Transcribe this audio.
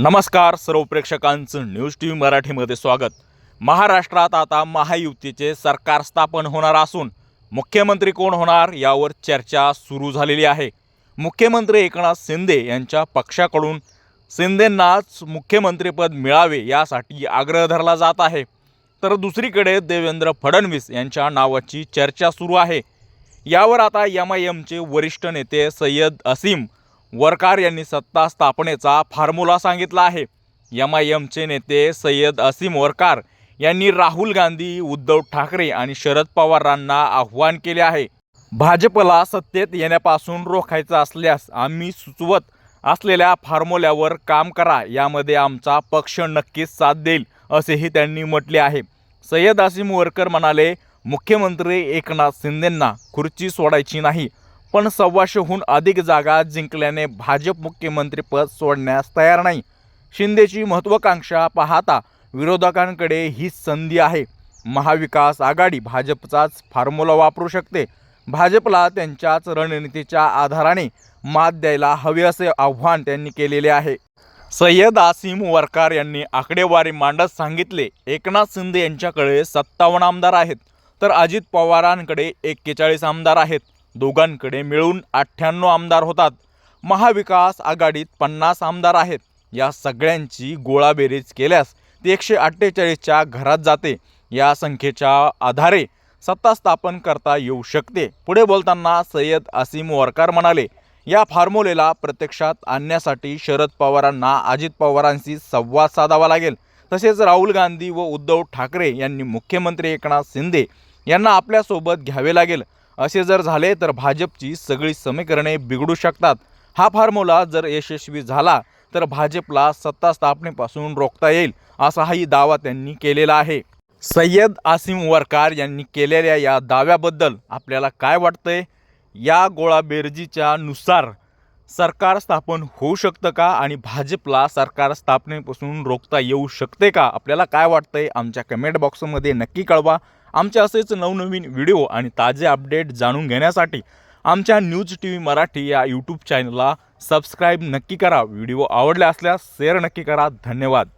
नमस्कार सर्व प्रेक्षकांचं news T V मराठीमध्ये स्वागत. महाराष्ट्रात आता महायुतीचे सरकार स्थापन होणार असून मुख्यमंत्री कोण होणार यावर चर्चा सुरू झालेली आहे. मुख्यमंत्री एकनाथ शिंदे यांच्या पक्षाकडून शिंदेंनाच मुख्यमंत्रीपद मिळावे यासाठी आग्रह धरला जात आहे. तर दुसरीकडे देवेंद्र फडणवीस यांच्या नावाची चर्चा सुरू आहे. यावर आता एम आय एमचे वरिष्ठ नेते सय्यद असीम वरकार यांनी सत्ता स्थापनेचा फॉर्म्युला सांगितला आहे. एम आय एमचे नेते सय्यद असीम वरकार यांनी राहुल गांधी उद्धव ठाकरे आणि शरद पवारांना आव्हान केले आहे. भाजपला सत्तेत येण्यापासून रोखायचं असल्यास आम्ही सुचवत असलेल्या फॉर्म्युल्यावर काम करा यामध्ये आमचा पक्ष नक्कीच साथ देईल असेही त्यांनी म्हटले आहे. सय्यद असीम वरकर म्हणाले मुख्यमंत्री एकनाथ शिंदेंना खुर्ची सोडायची नाही पण सव्वाशेहून अधिक जागा जिंकल्याने भाजप मुख्यमंत्रीपद सोडण्यास तयार नाही. शिंदेची महत्त्वाकांक्षा पाहता विरोधकांकडे ही संधी आहे. महाविकास आघाडी भाजपचाच फॉर्म्युला वापरू शकते. भाजपला त्यांच्याच रणनीतीच्या आधाराने मात द्यायला हवे असे आव्हान त्यांनी केलेले आहे. सय्यद आसिम वरकार यांनी आकडेवारी मांडत सांगितले एकनाथ शिंदे यांच्याकडे सत्तावन्न आमदार आहेत तर अजित पवारांकडे एक्केचाळीस आमदार आहेत. दोघांकडे मिळून अठ्ठ्याण्णव आमदार होतात. महाविकास आघाडीत पन्नास आमदार आहेत. या सगळ्यांची गोळाबेरीज केल्यास ती एकशे अठ्ठेचाळीसच्या घरात जाते. या संख्येच्या आधारे सत्ता स्थापन करता येऊ शकते. पुढे बोलताना सय्यद असीम वरकार म्हणाले या फॉर्म्युलेला प्रत्यक्षात आणण्यासाठी शरद पवारांना अजित पवारांशी संवाद साधावा लागेल. तसेच राहुल गांधी व उद्धव ठाकरे यांनी मुख्यमंत्री एकनाथ शिंदे यांना आपल्यासोबत घ्यावे लागेल. असे जर झाले तर भाजपची सगळी समीकरणे बिघडू शकतात. हा फॉर्म्युला जर यशस्वी झाला तर भाजपला सत्ता स्थापनेपासून रोखता येईल असाही दावा त्यांनी केलेला आहे. सय्यद आसिम वरकार यांनी केलेल्या या दाव्याबद्दल आपल्याला काय वाटतंय? या गोळाबेरजीच्या नुसार सरकार स्थापन होऊ शकतं का आणि भाजपला सरकार स्थापनेपासून रोखता येऊ शकते का? आपल्याला काय वाटतंय? आमच्या कमेंट बॉक्समध्ये नक्की कळवा. आमचे असेच नवनवीन व्हिडिओ आणि ताजे अपडेट जाणून घेण्यासाठी आमच्या न्यूज टी व्ही मराठी या यूट्यूब चॅनलला सबस्क्राईब नक्की करा. व्हिडिओ आवडले असल्यास शेअर नक्की करा. धन्यवाद.